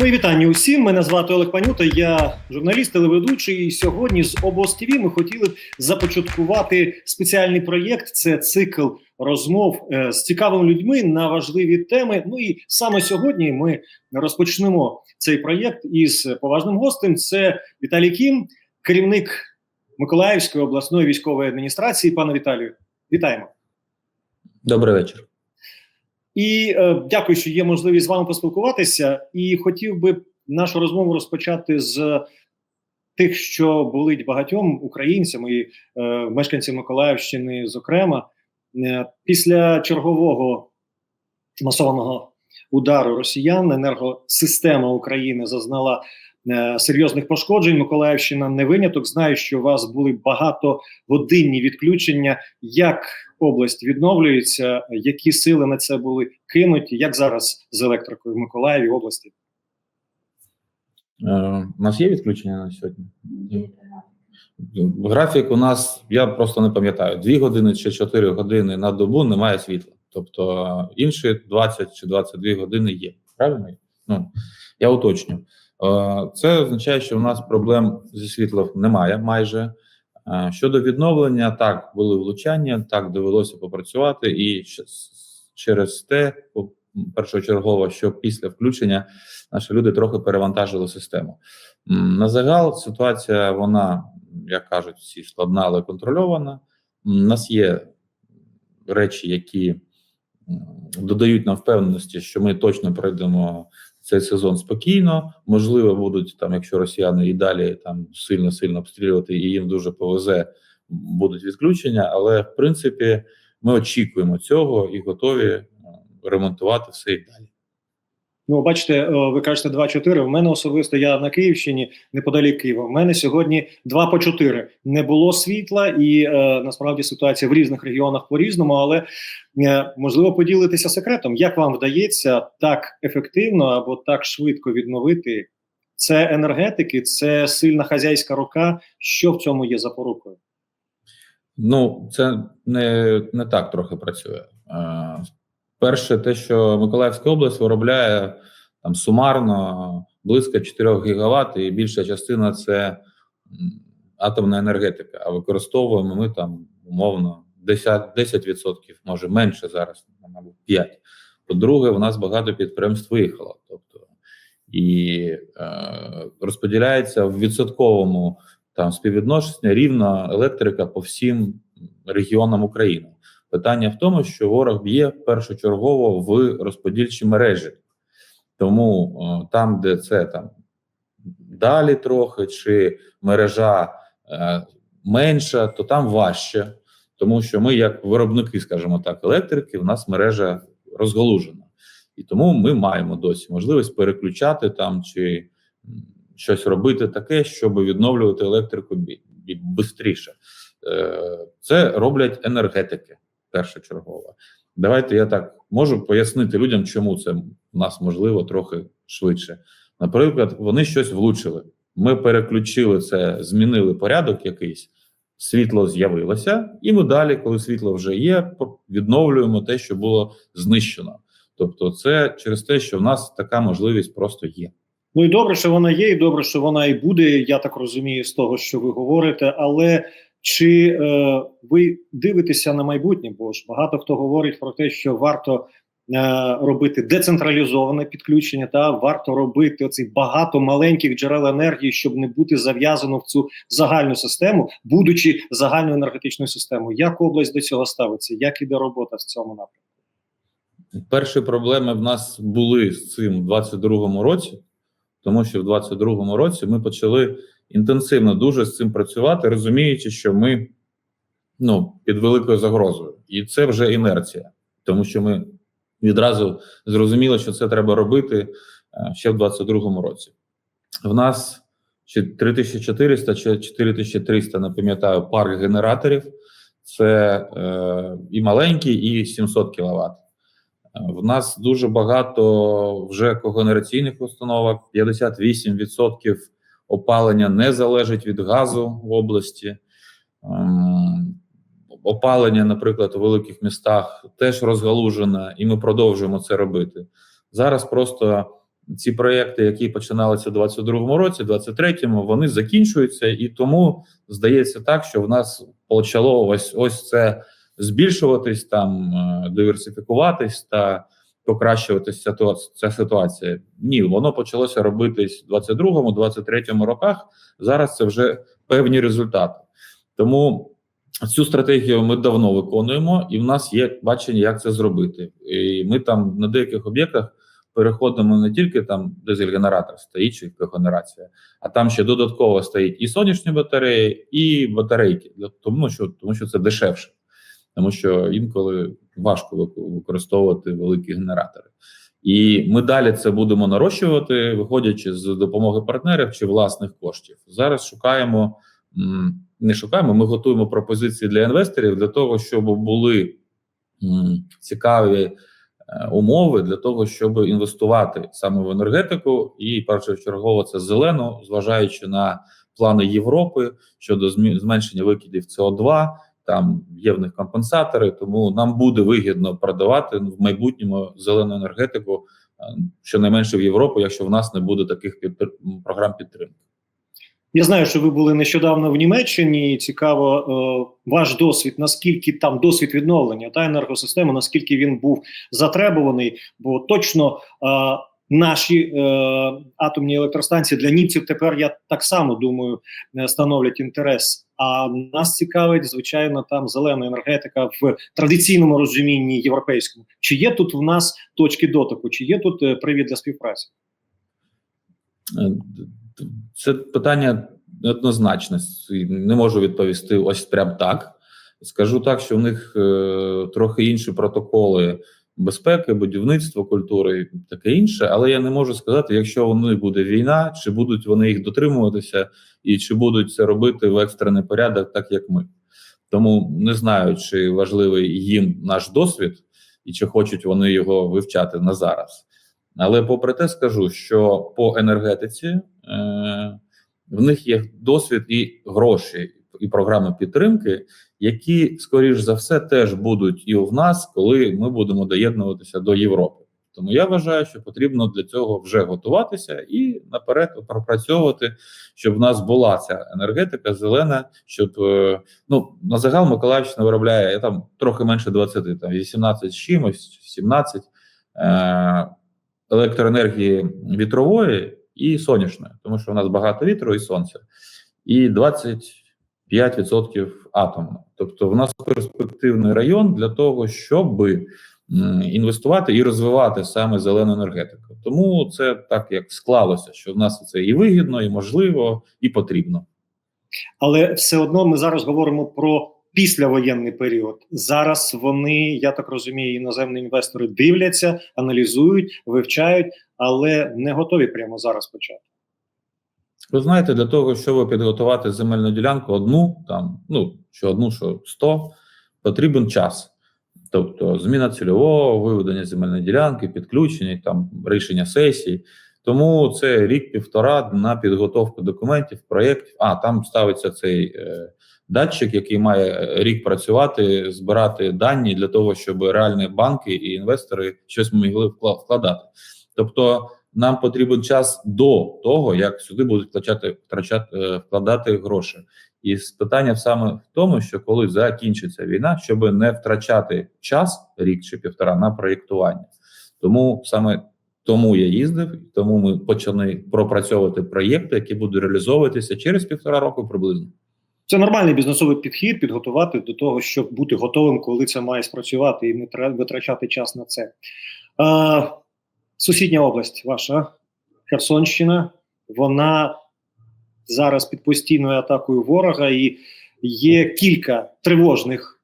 Мої вітання усім. Мене звати Олег Панюта. Я журналіст, телеведучий. І сьогодні з обоз ТВ ми хотіли б започаткувати спеціальний проєкт. Це цикл розмов е, з цікавими людьми на важливі теми. Ну і саме сьогодні ми розпочнемо цей проєкт із поважним гостем. Це Віталій Кім, керівник Миколаївської обласної військової адміністрації. Пане Віталію, вітаємо. Добрий вечір. І е, дякую, що є можливість з вами поспілкуватися. І хотів би нашу розмову розпочати з тих, що болить багатьом українцям і е, мешканцям Миколаївщини, зокрема, е, після чергового масованого удару росіян енергосистема України зазнала серйозних пошкоджень. Миколаївщина не виняток. Знаю, що у вас були багатогодинні відключення. Як область відновлюється, які сили на це були кинуті? Як зараз з електрикою в Миколаєві області? Е, У нас є відключення на сьогодні? Графік у нас, я просто не пам'ятаю, 2 години чи 4 години на добу немає світла. Тобто інші 20 чи 22 години є. Правильно? Ну, я уточню. Е, Це означає, що у нас проблем зі світлом немає майже. Е, Щодо відновлення, так, були влучання, так довелося попрацювати, і через те, першочергово, що після включення наші люди трохи перевантажили систему. На загал ситуація, вона, як кажуть, всі складна, але контрольована. У нас є речі, які додають нам впевненості, що ми точно пройдемо цей сезон спокійно. Можливо, будуть там, якщо росіяни і далі там сильно сильно обстрілювати, і їм дуже повезе, будуть відключення. Але в принципі, ми очікуємо цього і готові е, ремонтувати все і далі. Ну, бачите, е, ви кажете 2-4. У мене особисто я на Київщині неподалік Києва. У мене сьогодні 2 по 4. Не було світла, і е, насправді ситуація в різних регіонах по-різному, але е, можливо поділитися секретом, як вам вдається так ефективно або так швидко відновити це енергетики, це сильна хазяйська рука. Що в цьому є запорукою? Ну, це не, не так трохи працює. Перше, те, що Миколаївська область виробляє там сумарно близько 4 гігават, і більша частина це атомна енергетика. А використовуємо ми там умовно 10%, 10% може менше зараз, мабуть, 5%. По-друге, в нас багато підприємств виїхало. Тобто і е, розподіляється в відсотковому там співвідношення рівна електрика по всім регіонам України. Питання в тому, що ворог б'є першочергово в розподільчі мережі, тому е, там, де це там далі трохи, чи мережа е, менша, то там важче, тому що ми, як виробники, скажімо так, електрики, в нас мережа розгалужена, і тому ми маємо досі можливість переключати там чи щось робити таке, щоб відновлювати електрику бистріше. Е, Це роблять енергетики першочергово. Давайте я так можу пояснити людям, чому це в нас можливо трохи швидше. Наприклад, вони щось влучили. Ми переключили це, змінили порядок якийсь, світло з'явилося, і ми далі, коли світло вже є, відновлюємо те, що було знищено. Тобто, це через те, що в нас така можливість просто є. Ну і добре, що вона є, і добре, що вона і буде. Я так розумію з того, що ви говорите. Але чи е, ви дивитеся на майбутнє? Бо ж багато хто говорить про те, що варто е, робити децентралізоване підключення, та варто робити оці багато маленьких джерел енергії, щоб не бути зав'язано в цю загальну систему, будучи загальною енергетичною системою. Як область до цього ставиться? Як іде робота в цьому напрямку? Перші проблеми в нас були з цим в 22-му році, тому що в 22-му році ми почали інтенсивно дуже з цим працювати, розуміючи, що ми ну, під великою загрозою, і це вже інерція, тому що ми відразу зрозуміли, що це треба робити е, ще в 22-му році. В нас чи 3400 чи 4300, не пам'ятаю, парк генераторів. Це е, і маленький, і 700 кВт. В нас дуже багато вже когенераційних установок. 58% опалення не залежить від газу в області. Ем, Опалення, наприклад, у великих містах теж розгалужене, і ми продовжуємо це робити. Зараз просто ці проекти, які починалися у 22-му році, 23-му, вони закінчуються, і тому здається так, що в нас почало ось ось це збільшуватись, там е, диверсифікуватись та покращуватися ця ситуація. Ні, воно почалося робитись 22-му, 23-му роках. Зараз це вже певні результати. Тому цю стратегію ми давно виконуємо, і в нас є бачення, як це зробити. І ми там на деяких об'єктах переходимо не тільки там дизель-генератор стоїть чи когенерація, а там ще додатково стоїть і сонячні батареї, і батарейки. Тому, що тому що це дешевше, тому що інколи важко використовувати великі генератори. І ми далі це будемо нарощувати, виходячи з допомоги партнерів чи власних коштів. Зараз шукаємо не шукаємо. Ми готуємо пропозиції для інвесторів для того, щоб були цікаві е, умови для того, щоб інвестувати саме в енергетику, і першочергово це зелену, зважаючи на плани Європи щодо зменшення викидів СО2, Там є в них компенсатори, тому нам буде вигідно продавати в майбутньому зелену енергетику е, щонайменше в Європу, якщо в нас не буде таких підтр... програм підтримки. Я знаю, що ви були нещодавно в Німеччині. Цікаво е, ваш досвід, наскільки там досвід відновлення та енергосистеми, наскільки він був затребуваний, бо точно е, наші е, атомні електростанції для німців тепер я так само думаю е, становлять інтерес. А нас цікавить, звичайно, там зелена енергетика в традиційному розумінні європейському. Чи є тут в нас точки дотику, чи є тут е, привід для співпраці? Е, це питання неоднозначності. Не можу відповісти ось прям так. Скажу так, що в них е, трохи інші протоколи безпеки, будівництва, культури і таке інше, але я не можу сказати, якщо них буде війна, чи будуть вони їх дотримуватися, і чи будуть це робити в екстрений порядок, так як ми. Тому не знаю, чи важливий їм наш досвід, і чи хочуть вони його вивчати на зараз. Але попри те, скажу, що по енергетиці е, в них є досвід і гроші, і програми підтримки, які, скоріш за все, теж будуть і в нас, коли ми будемо доєднуватися до Європи. Тому я вважаю, що потрібно для цього вже готуватися і наперед пропрацьовувати, щоб в нас була ця енергетика зелена, щоб е, ну на загал Миколаївщина виробляє там трохи менше 20, там 18 з чимось, 17. Е, електроенергії вітрової і сонячної, тому що у нас багато вітру і сонця, і 25% атомного. Тобто, в нас перспективний район для того, щоб інвестувати і розвивати саме зелену енергетику. Тому це так як склалося, що в нас це і вигідно, і можливо, і потрібно. Але все одно ми зараз говоримо про післявоєнний період. Зараз вони, я так розумію, іноземні інвестори дивляться, аналізують, вивчають, але не готові прямо зараз почати. Ви знаєте, для того, щоб підготувати земельну ділянку, одну там, ну що одну, що 100, потрібен час. Тобто зміна цільового, виведення земельної ділянки, підключення, там рішення сесії. Тому це рік-півтора на підготовку документів, проєктів. А там ставиться цей е, датчик, який має е, рік працювати, збирати дані для того, щоб реальні банки і інвестори щось могли вкладати. Тобто нам потрібен час до того, як сюди будуть втрачати, втрачати е, вкладати гроші. І питання саме в тому, що коли закінчиться війна, щоб не втрачати час рік чи півтора на проєктування. Тому саме тому я їздив, тому ми почали пропрацьовувати проєкти, які будуть реалізовуватися через півтора року приблизно. Це нормальний бізнесовий підхід підготувати до того, щоб бути готовим, коли це має спрацювати, і не витрачати час на це. Сусідня область, ваша Херсонщина, вона зараз під постійною атакою ворога, і є кілька тривожних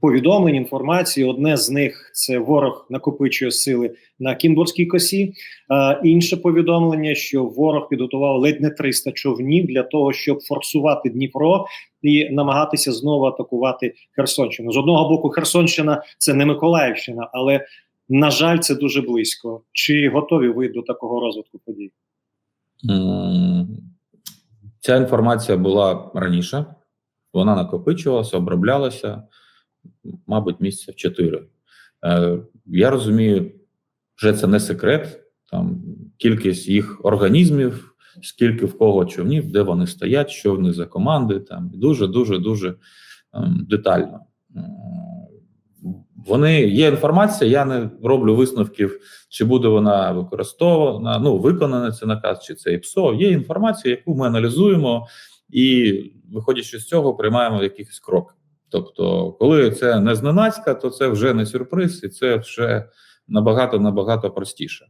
повідомлень, інформації. Одне з них це ворог накопичує сили на Кінбурзькій косі. А, інше повідомлення, що ворог підготував ледь не 300 човнів для того, щоб форсувати Дніпро і намагатися знову атакувати Херсонщину. З одного боку, Херсонщина це не Миколаївщина, але на жаль, це дуже близько. Чи готові ви до такого розвитку подій? Ця інформація була раніше, вона накопичувалася, оброблялася мабуть, місяця в чотири. Е, я розумію, вже це не секрет, там кількість їх організмів, скільки в кого човнів, де вони стоять, що в них за команди. Там дуже, дуже, дуже ем, детально. Вони є інформація, я не роблю висновків, чи буде вона використована, ну виконана це наказ, чи це ІПСО. Є інформація, яку ми аналізуємо, і виходячи з цього, приймаємо якісь кроки. Тобто, коли це не зненацька, то це вже не сюрприз, і це вже набагато набагато простіше.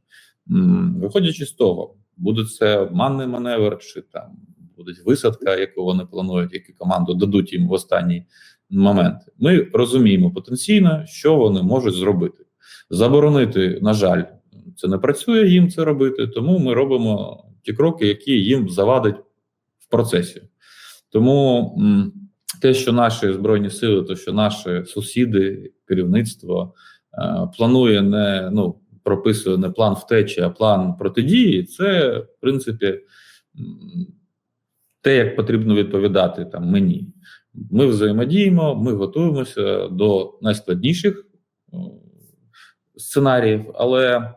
Виходячи з того, буде це обманний маневр, чи там буде висадка, яку вони планують, яку команду дадуть їм в останній момент. Ми розуміємо потенційно, що вони можуть зробити. Заборонити, на жаль, це не працює їм це робити, тому ми робимо ті кроки, які їм завадять в процесі. Тому те, що наші збройні сили, то що наші сусіди, керівництво е, планує не ну прописує не план втечі, а план протидії, це в принципі те, як потрібно відповідати там мені. Ми взаємодіємо, ми готуємося до найскладніших е, сценаріїв, але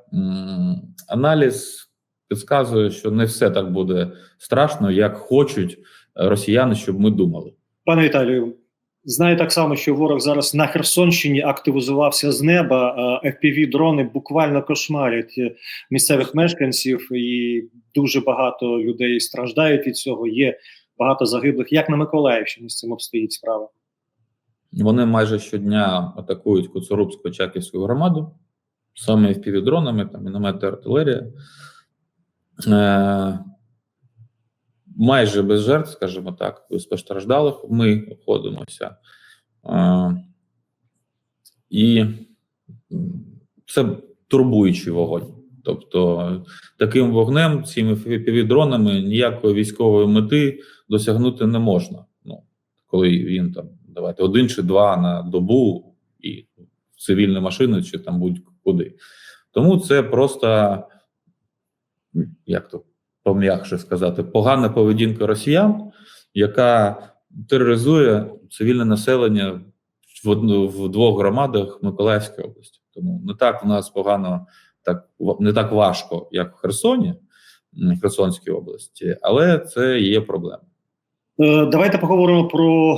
аналіз підказує, що не все так буде страшно, як хочуть росіяни, щоб ми думали. Пане Віталію, знаю так само, що ворог зараз на Херсонщині активізувався з неба. fpv дрони буквально кошмарять е, місцевих мешканців, і дуже багато людей страждають від цього. Є багато загиблих. Як на Миколаївщині з цим обстоїть справа? Вони майже щодня атакують Коцурубську Чаківську громаду, саме впівдронами, там міномети артилерія. Е, майже без жертв, скажімо так, без постраждалих ми обходимося. Е, і це турбуючий вогонь. Тобто таким вогнем, цими півдронами ніякої військової мети досягнути не можна. Ну, коли він там, давайте один чи два на добу і цивільні машини, чи там будь-куди. Тому це просто, як то пом'якше сказати, погана поведінка росіян, яка тероризує цивільне населення в, в двох громадах Миколаївської області. Тому не так у нас погано, так не так важко, як в Херсоні, Херсонській області, але це є проблема. Е, Давайте поговоримо про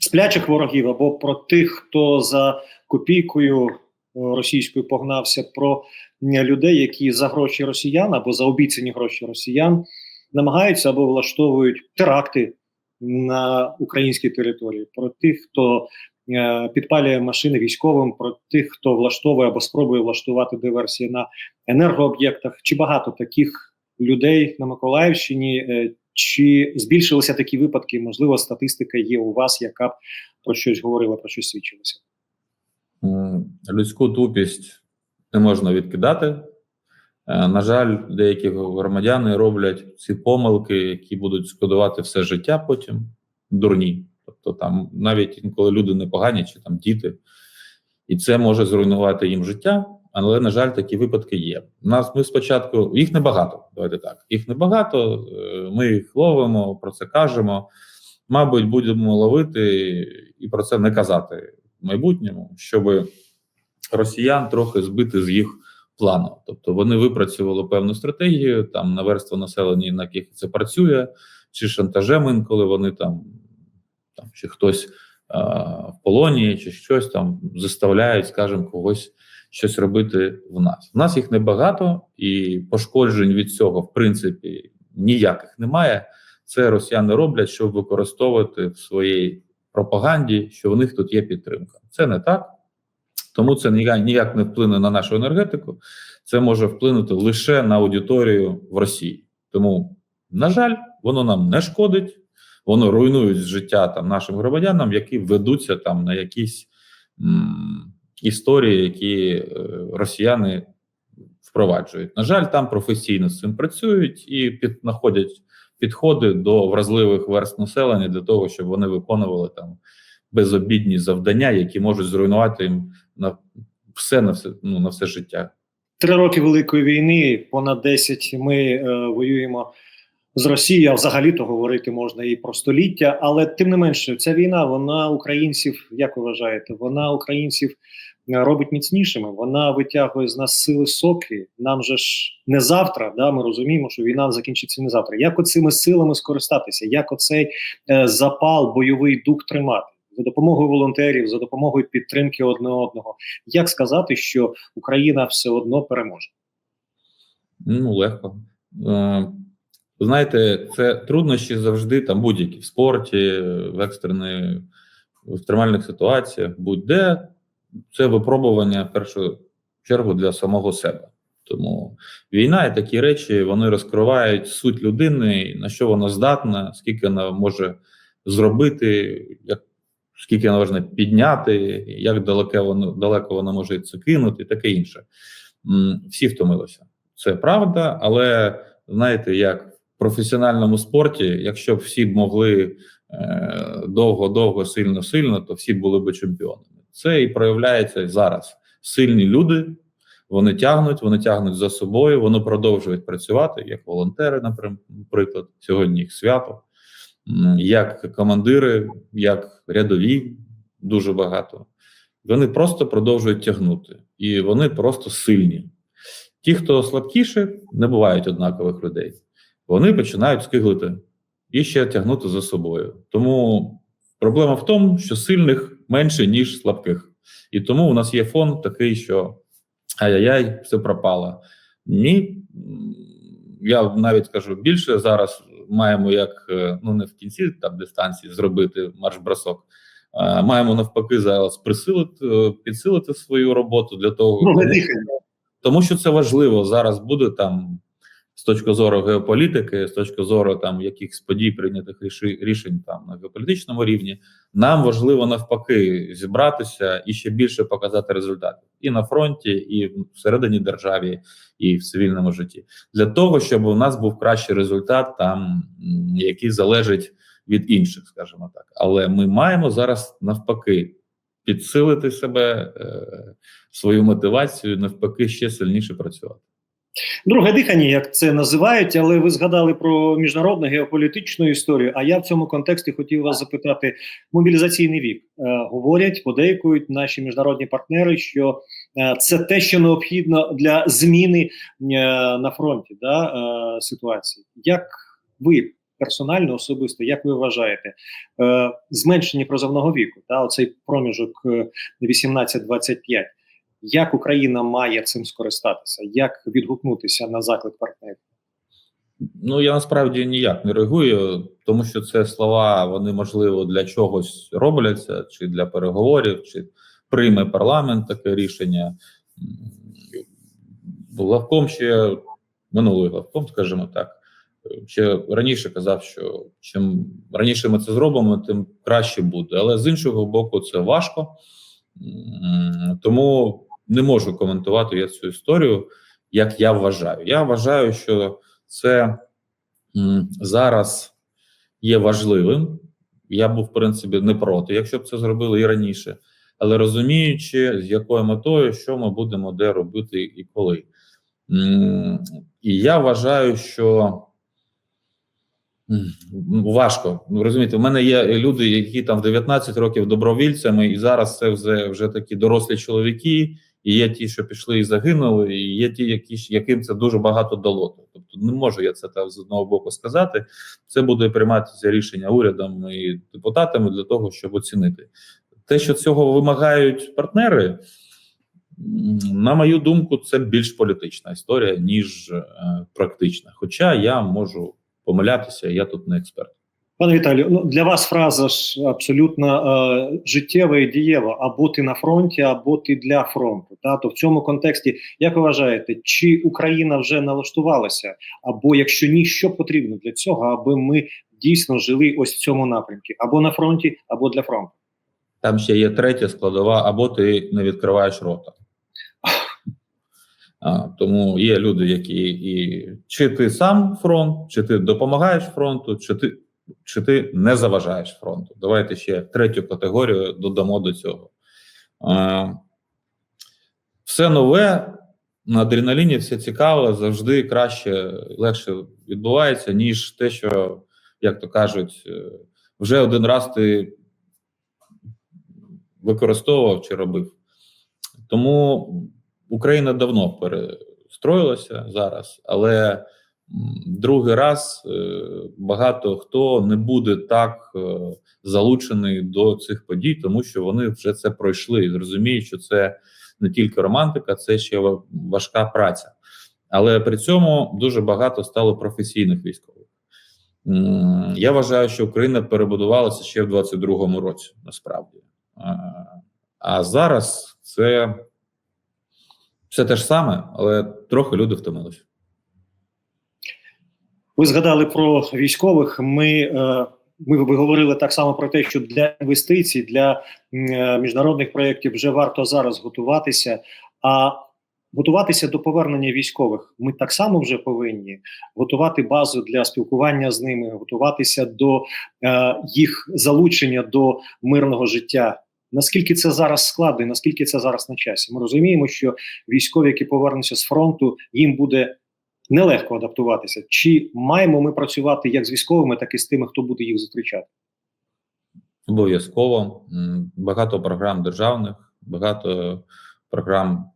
сплячих ворогів або про тих, хто за копійкою е, російською погнався, про людей, які за гроші росіян або за обіцяні гроші росіян намагаються або влаштовують теракти на українській території, про тих, хто е, підпалює машини військовим, про тих, хто влаштовує або спробує влаштувати диверсії на енергооб'єктах. Чи багато таких людей на Миколаївщині? Чи збільшилися такі випадки? Можливо, статистика є у вас, яка б про щось говорила, про щось свідчилося? М, Людську тупість не можна відкидати. Е, На жаль, деякі громадяни роблять ці помилки, які будуть шкодувати все життя потім дурні. Тобто, там навіть інколи люди непогані, чи там діти, і це може зруйнувати їм життя. Але, на жаль, такі випадки є. У нас ми спочатку їх небагато. Давайте так. Їх небагато. е, Ми їх ловимо, про це кажемо. Мабуть, будемо ловити і про це не казати в майбутньому, щоб росіян трохи збити з їх плану. Тобто вони випрацювали певну стратегію там на верство населення, на яких це працює, чи шантажем інколи вони там, там чи хтось а, в полоні, чи щось там заставляють, скажімо, когось щось робити в нас. У нас їх небагато, і пошкоджень від цього, в принципі, ніяких немає. Це росіяни роблять, щоб використовувати в своїй пропаганді, що в них тут є підтримка. Це не так. Тому це ніяк, не вплине на нашу енергетику. Це може вплинути лише на аудиторію в Росії. Тому, на жаль, воно нам не шкодить, воно руйнує життя там нашим громадянам, які ведуться там на якісь м, історії, які е, росіяни впроваджують. На жаль, там професійно з цим працюють і під, знаходять підходи до вразливих верст населення для того, щоб вони виконували там безобідні завдання, які можуть зруйнувати їм на все на все ну на все життя. Три роки великої війни, понад 10 ми е, воюємо з Росією, а взагалі-то говорити можна і про століття, але тим не менше, ця війна, вона українців, як ви вважаєте, вона українців е, робить міцнішими. Вона витягує з нас сили соки. Нам же ж не завтра. Да, ми розуміємо, що війна закінчиться не завтра. Як оцими силами скористатися? Як оцей е, запал, бойовий дух тримати? За допомогою волонтерів, за допомогою підтримки одне одного, як сказати, що Україна все одно переможе? Ну, легко. Знаєте, це труднощі завжди там будь-які в спорті, в екстрених в екстремальних ситуаціях, будь-де це випробування в першу чергу для самого себе. Тому війна і такі речі вони розкривають суть людини, на що вона здатна, скільки вона може зробити, як скільки вона можна підняти, як далеко воно далеко вона може це кинути, і таке інше. Всі втомилися. Це правда, але знаєте, як професіональному спорті, якщо б всі могли е, довго-довго, сильно-сильно, то всі були б чемпіонами. Це і проявляється зараз. Сильні люди, вони тягнуть, вони тягнуть за собою, вони продовжують працювати як волонтери, наприклад, сьогодні їх свято, як командири, як рядові, дуже багато. Вони просто продовжують тягнути, і вони просто сильні. Ті, хто слабкіше, не бувають однакових людей. Вони починають скиглити і ще тягнути за собою. Тому проблема в тому, що сильних менше, ніж слабких. І тому у нас є фон такий, що ай-яй-яй, все пропало. Ні, я навіть скажу більше зараз маємо як е, ну не в кінці там дистанції зробити марш-бросок. Маємо навпаки зараз присилити, е, підсилити свою роботу для того, Ну, дихання. тому що це важливо зараз буде там з точки зору геополітики, з точки зору там якихось подій прийнятих рішень там на геополітичному рівні. Нам важливо навпаки зібратися і ще більше показати результати і на фронті, і всередині державі, і в цивільному житті для того, щоб у нас був кращий результат, там який залежить від інших, скажімо так. Але ми маємо зараз навпаки підсилити себе, е, свою мотивацію, навпаки, ще сильніше працювати. Друге дихання, як це називають, але ви згадали про міжнародну геополітичну історію. А я в цьому контексті хотів вас запитати: мобілізаційний вік е, говорять, подейкують наші міжнародні партнери, що е, це те, що необхідно для зміни е, на фронті да, е, ситуації. Як ви персонально особисто, як ви вважаєте, е, зменшення призовного віку, да, оцей проміжок е, 18-25, як Україна має цим скористатися? Як відгукнутися на заклик партнерів? Ну я насправді ніяк не реагую, тому що це слова вони можливо для чогось робляться, чи для переговорів, чи прийме парламент таке рішення. Главком ще минулий главком, скажімо так, ще раніше казав, що чим раніше ми це зробимо, тим краще буде. Але з іншого боку, це важко, тому не можу коментувати я цю історію, як я вважаю. Я вважаю, що це зараз є важливим. Я був, в принципі, не проти, якщо б це зробили і раніше, але розуміючи, з якою метою, що ми будемо де робити і коли. І я вважаю, що важко. Ну, розумієте, в мене є люди, які там в 19 років добровільцями, і зараз це вже, вже такі дорослі чоловіки, і є ті, що пішли і загинули, і є ті, які, яким це дуже багато дало. Тобто не можу я це так з одного боку сказати. Це буде прийматися рішення урядом і депутатами для того, щоб оцінити. Те, що цього вимагають партнери, на мою думку, це більш політична історія, ніж е, практична. Хоча я можу помилятися, я тут не експерт. Пане Віталію, ну для вас фраза ж абсолютно е, життєва і дієва: або ти на фронті, або ти для фронту. Та то в цьому контексті, як ви вважаєте, чи Україна вже налаштувалася, або якщо ні, що потрібно для цього, аби ми дійсно жили ось в цьому напрямку, або на фронті, або для фронту? Там ще є третя складова, або ти не відкриваєш рота. А, тому є люди, які і чи ти сам фронт, чи ти допомагаєш фронту, чи ти, чи ти не заважаєш фронту. Давайте ще третю категорію додамо до цього. Все нове на адреналіні все цікаво, завжди краще, легше відбувається, ніж те, що, як то кажуть, е, вже один раз ти використовував чи робив. Тому Україна давно перестроїлася зараз, але другий раз е, багато хто не буде так е, залучений до цих подій, тому що вони вже це пройшли і зрозуміють, що це не тільки романтика, це ще важка праця. Але при цьому дуже багато стало професійних військових. Я вважаю, що Україна перебудувалася ще в 22-му році, насправді. А, зараз це все те ж саме, але трохи люди втомилися. Ви згадали про військових. Ми, е, ми говорили так само про те, що для інвестицій, для е, міжнародних проєктів вже варто зараз готуватися. А готуватися до повернення військових ми так само вже повинні готувати базу для спілкування з ними, готуватися до е, їх залучення до мирного життя. Наскільки це зараз складно, і наскільки це зараз на часі? Ми розуміємо, що військові, які повернуться з фронту, їм буде нелегко адаптуватися. Чи маємо ми працювати як з військовими, так і з тими, хто буде їх зустрічати? Обов'язково багато програм державних, багато програм,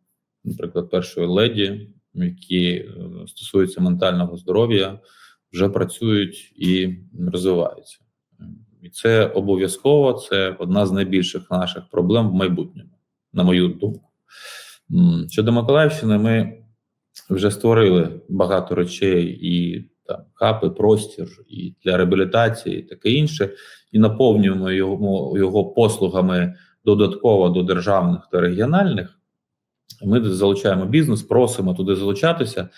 наприклад, першої леді, які е, стосуються ментального здоров'я, вже працюють і розвиваються. І це обов'язково це одна з найбільших наших проблем в майбутньому, на мою думку. Щодо Миколаївщини, ми вже створили багато речей і там хапи, простір і для реабілітації, і таке інше і наповнюємо його, його послугами додатково до державних та регіональних. Ми залучаємо бізнес, просимо туди залучатися,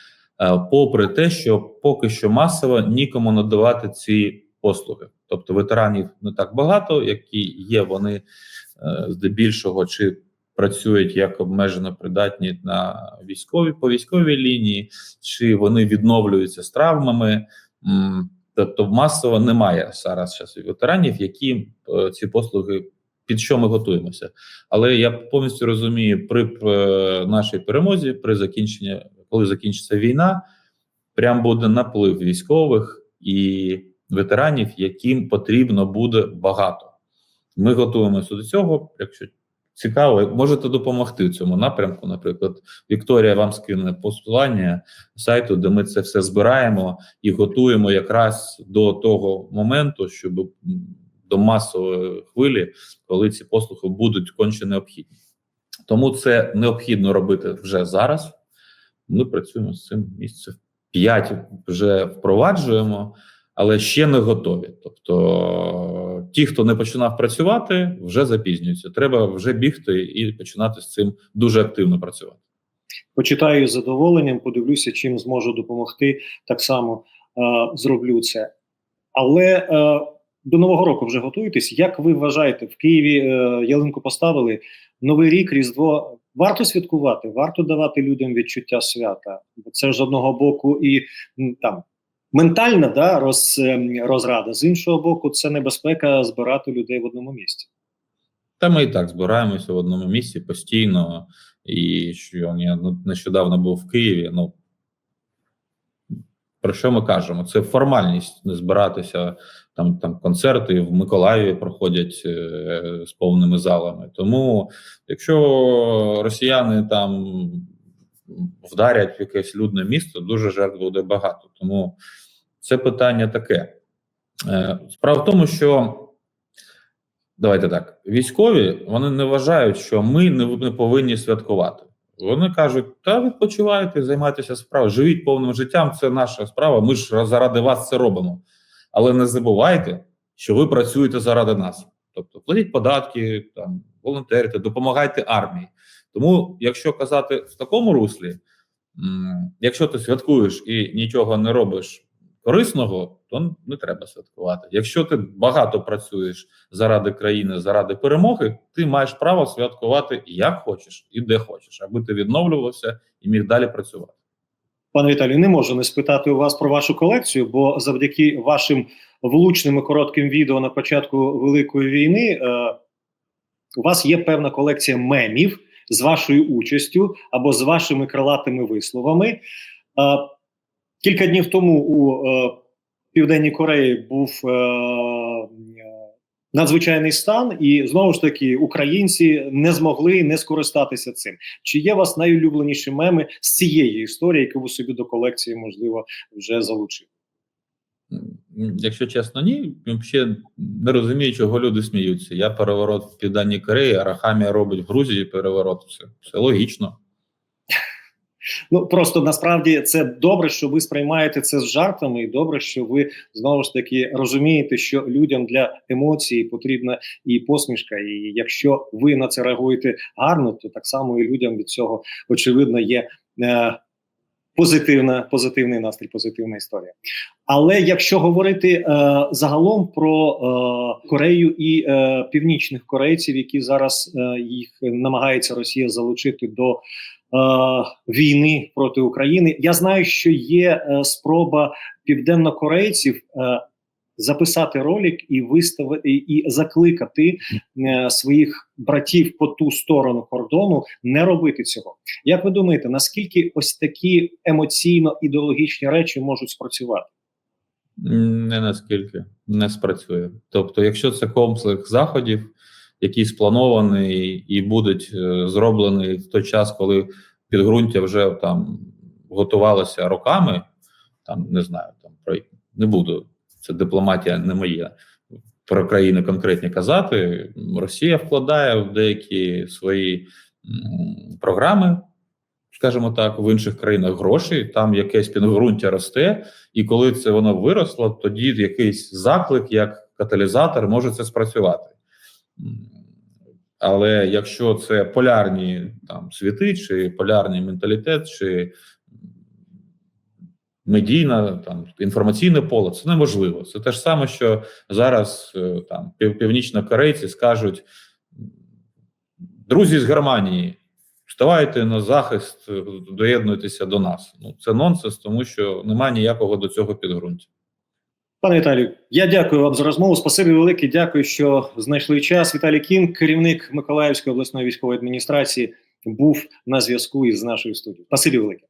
е, попри те, що поки що масово нікому надавати ці послуги. Тобто ветеранів не так багато, які є, вони е, здебільшого чи працюють як обмежено придатні на військові по військовій лінії, чи вони відновлюються з травмами. Тобто масово немає зараз часу ветеранів, які е, ці послуги під що ми готуємося. Але я повністю розумію, при е, нашій перемозі, при закінченні, коли закінчиться війна, прям буде наплив військових і ветеранів, яким потрібно буде багато. Ми готуємося до цього. Якщо цікаво, можете допомогти в цьому напрямку. Наприклад, Вікторія вам скине посилання сайту, де ми це все збираємо і готуємо якраз до того моменту, щоб до масової хвилі, коли ці послуги будуть конче необхідні. Тому це необхідно робити вже зараз. Ми працюємо з цим місяців 5 вже впроваджуємо, але ще не готові. Тобто, ті, хто не починав працювати, вже запізнюються. Треба вже бігти і починати з цим дуже активно працювати. Почитаю з задоволенням, подивлюся, чим зможу допомогти. Так само е, зроблю це. Але е, до нового року вже готуєтесь. Як ви вважаєте, в Києві е, ялинку поставили новий рік, Різдво варто святкувати, варто давати людям відчуття свята, бо це ж з одного боку і там ментальна да, роз, ем, розрада, з іншого боку, це небезпека збирати людей в одному місці. Та ми і так збираємося в одному місці постійно. І що я ну, нещодавно був в Києві. Ну про що ми кажемо? Це формальність не збиратися. Там там концерти в Миколаєві проходять е, з повними залами. Тому, якщо росіяни там вдарять в якесь людне місто, дуже жертв буде багато. Тому це питання таке. Е, справа в тому, що давайте так: військові вони не вважають, що ми не, повинні святкувати. Вони кажуть: та відпочивайте, займайтеся справою, живіть повним життям. Це наша справа. Ми ж заради вас це робимо. Але не забувайте, що ви працюєте заради нас. Тобто платіть податки, там волонтерите, допомагайте армії. Тому, якщо казати в такому руслі, якщо ти святкуєш і нічого не робиш корисного, то не треба святкувати. Якщо ти багато працюєш заради країни, заради перемоги, ти маєш право святкувати як хочеш і де хочеш, аби ти відновлювався і міг далі працювати. Пане Віталію, не можу не спитати у вас про вашу колекцію, бо завдяки вашим влучним і коротким відео на початку Великої війни е, у вас є певна колекція мемів з вашою участю або з вашими крилатими висловами. Е, кілька днів тому у е, Південній Кореї був е, надзвичайний стан, і знову ж таки українці не змогли не скористатися цим. Чи є у вас найулюбленіші меми з цієї історії, яку ви собі до колекції можливо вже залучили? Якщо чесно, ні. Взагалі не розумію, чого люди сміються. Я переворот в Південній Кореї, Арахамія робить в Грузії переворот. Все, все логічно. Ну просто насправді це добре, що ви сприймаєте це з жартами, і добре, що ви знову ж таки розумієте, що людям для емоцій потрібна і посмішка. І якщо ви на це реагуєте гарно, то так само і людям від цього очевидно є. Е, Позитивна, позитивний настрій, позитивна історія. Але якщо говорити е, загалом про е, Корею і е, північних корейців, які зараз е, їх намагається Росія залучити до війни проти України, я знаю, що є е, спроба південнокорейців е, записати ролик і виставити і закликати е, своїх братів по ту сторону кордону не робити цього. Як ви думаєте, наскільки ось такі емоційно ідеологічні речі можуть спрацювати? Не наскільки не спрацює. Тобто, якщо це комплекс заходів, який спланований і будуть е, зроблені в той час, коли підґрунтя вже там готувалося роками, там не знаю, там про не буду. Це дипломатія не моя. Про країни конкретні казати. Росія вкладає в деякі свої програми, скажімо так, в інших країнах гроші, там якесь підґрунтя росте, і коли це воно виросло, тоді якийсь заклик, як каталізатор, може це спрацювати. Але якщо це полярні там світи, чи полярний менталітет, чи медійна там інформаційне поле, це неможливо. Це те ж саме, що зараз е, там пів- північнокорейці скажуть: друзі з Германії, вставайте на захист, е, доєднуйтеся до нас. Ну це нонсенс, тому що немає ніякого до цього підґрунтя. Пане Віталію, я дякую вам за розмову. Спасибі велике. Дякую, що знайшли час. Віталій Кін, керівник Миколаївської обласної військової адміністрації, був на зв'язку із нашою студією. Спасибі велике.